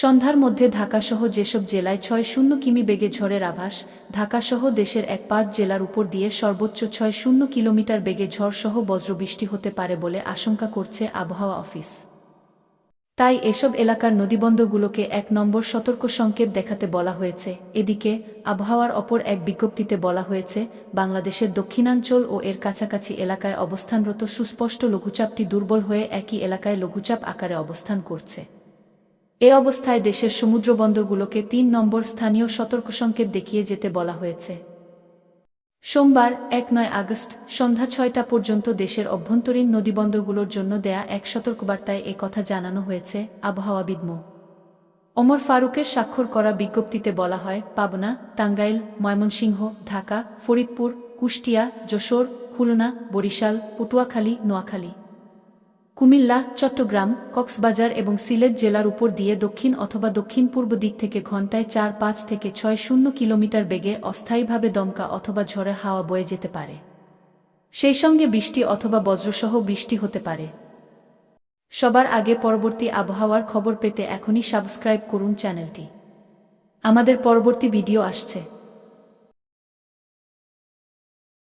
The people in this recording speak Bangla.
সন্ধ্যার মধ্যে ঢাকাসহ যেসব জেলায় ছয় শূন্য কিমি বেগে ঝড়ের আভাস, ঢাকাসহ দেশের এক পাঁচ জেলার উপর দিয়ে সর্বোচ্চ ছয় শূন্য কিলোমিটার বেগে ঝড়সহ বজ্রবৃষ্টি হতে পারে বলে আশঙ্কা করছে আবহাওয়া অফিস। তাই এসব এলাকার নদীবন্দরগুলোকে এক নম্বর সতর্ক সংকেত দেখাতে বলা হয়েছে। এদিকে, আবহাওয়ার অপর এক বিজ্ঞপ্তিতে বলা হয়েছে, বাংলাদেশের দক্ষিণাঞ্চল ও এর কাছাকাছি এলাকায় অবস্থানরত সুস্পষ্ট লঘুচাপটি দুর্বল হয়ে একই এলাকায় লঘুচাপ আকারে অবস্থান করছে। এ অবস্থায় দেশের সমুদ্রবন্দরগুলোকে তিন নম্বর স্থানীয় সতর্ক সংকেত দেখিয়ে যেতে বলা হয়েছে। সোমবার এক নয় আগস্ট, সন্ধ্যা ছয়টা পর্যন্ত দেশের অভ্যন্তরীণ নদীবন্দরগুলোর জন্য দেয়া এক সতর্কবার্তায় এ কথা জানানো হয়েছে আবহাওয়াবিদ মো। ওমর ফারুকের স্বাক্ষর করা বিজ্ঞপ্তিতে বলা হয়, পাবনা, টাঙ্গাইল, ময়মনসিংহ, ঢাকা, ফরিদপুর, কুষ্টিয়া, যশোর, খুলনা, বরিশাল, পটুয়াখালী, নোয়াখালী। কুমিল্লা, চট্টগ্রাম, কক্সবাজার এবং সিলেট জেলার উপর দিয়ে দক্ষিণ অথবা দক্ষিণ পূর্ব দিক থেকে ঘন্টায় চার পাঁচ থেকে ছয় শূন্য কিলোমিটার বেগে অস্থায়ীভাবে দমকা অথবা ঝড়ে হাওয়া বয়ে যেতে পারে। সেই সঙ্গে বৃষ্টি অথবা বজ্রসহ বৃষ্টি হতে পারে। সবার আগে পরবর্তী আবহাওয়ার খবর পেতে এখনই সাবস্ক্রাইব করুন চ্যানেলটি। আমাদের পরবর্তী ভিডিও আসছে।